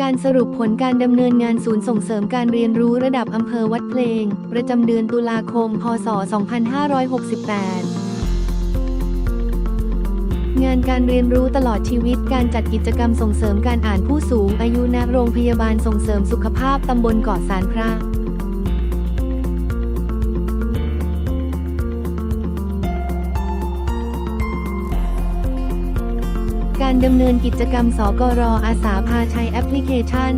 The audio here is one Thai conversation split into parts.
การสรุปผลการดำเนินงานศูนย์ส่งเสริมการเรียนรู้ระดับอำเภอวัดเพลง ประจำเดือนตุลาคม พศ 2568งานการเรียนรู้ตลอดชีวิตการจัดกิจกรรมส่งเสริมการอ่านผู้สูงอายุณโรงพยาบาลส่งเสริมสุขภาพตำบลเกาะสารพระ การดำเนินกิจกรรมสกรอาสาพาใช้แอปพลิเคชันก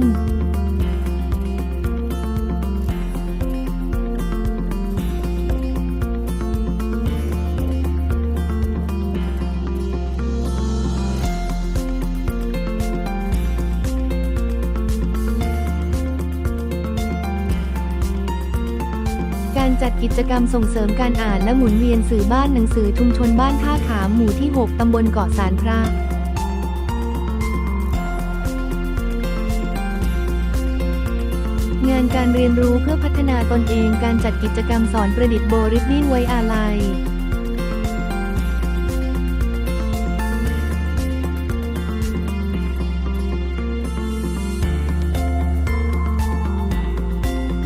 ารจัดกิจกรรมส่งเสริมการอ่านและหมุนเวียนสื่อบ้านหนังสือชุมชนบ้านท่าขามหมู่ที่ 6 ตำบลเกาะสารพระ การเรียนรู้เพื่อพัฒนาตนเองการจัดกิจกรรมสอนประดิษฐ์โบริบบิ้นไว้อาลัย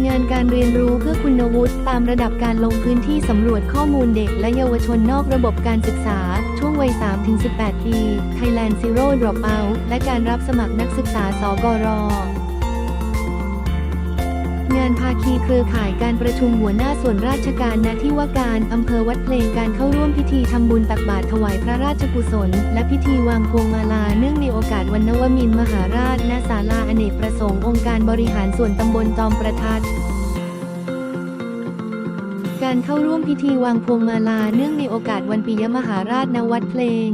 งานการเรียนรู้เพื่อคุณวุฒิตามระดับการลงพื้นที่สำรวจข้อมูลเด็กและเยาวชนนอกระบบการศึกษา ช่วงวัย 3-18 ปี Thailand Zero Dropout และการรับสมัครนักศึกษาสกร งานภาคีเครือข่ายการประชุมหัวหน้าส่วนราชการณที่ว่าการอำเภอวัดเพลงการเข้าร่วมพิธีทำบุญตักบาตรถวายพระราชกุศล และพิธีวางพวงมาลาเนื่องในโอกาสวันนวมินมหาราชณศาลาอเนกประสงค์องค์การบริหารส่วนตำบลจอมประทัดการเข้าร่วมพิธีวางพวงมาลาเนื่องในโอกาสวันปิยมหาราชณวัดเพลง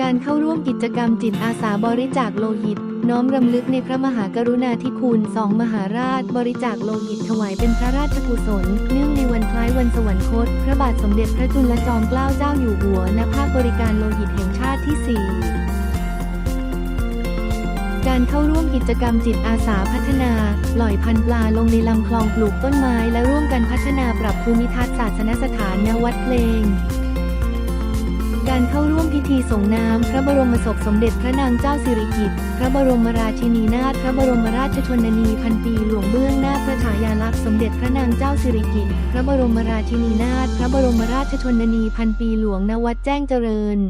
การเข้าร่วมกิจกรรมจิตอาสาบริจาคโลหิต น้อมรำลึกในพระมหากรุณาธิคุณสองมหาราช บริจาคโลหิตถวายเป็นพระราชกุศล เนื่องในวันคล้ายวันสวรรคต พระบาทสมเด็จพระจุลจอมเกล้าเจ้าอยู่หัวณภาคบริการโลหิตแห่งชาติที่ 4การเข้าร่วมกิจกรรมจิตอาสาพัฒนาปล่อยพันธุ์ปลาลงในลำคลองปลูกต้นไม้และร่วมกันพัฒนาปรับภูมิทัศน์ศาสนสถานณวัดเพลง การเข้าร่วมพิธีส่งน้ำพระบรมศพสมเด็จพระนางเจ้าสิริกิติ์ พระบรมราชินีนาถ พระบรมราชชนนีพันปีหลวงเบื้องหน้าพระฉายาลักษณ์สมเด็จพระนางเจ้าสิริกิติ์ พระบรมราชินีนาถ พระบรมราชชนนีพันปีหลวงณวัดแจ้งเจริญ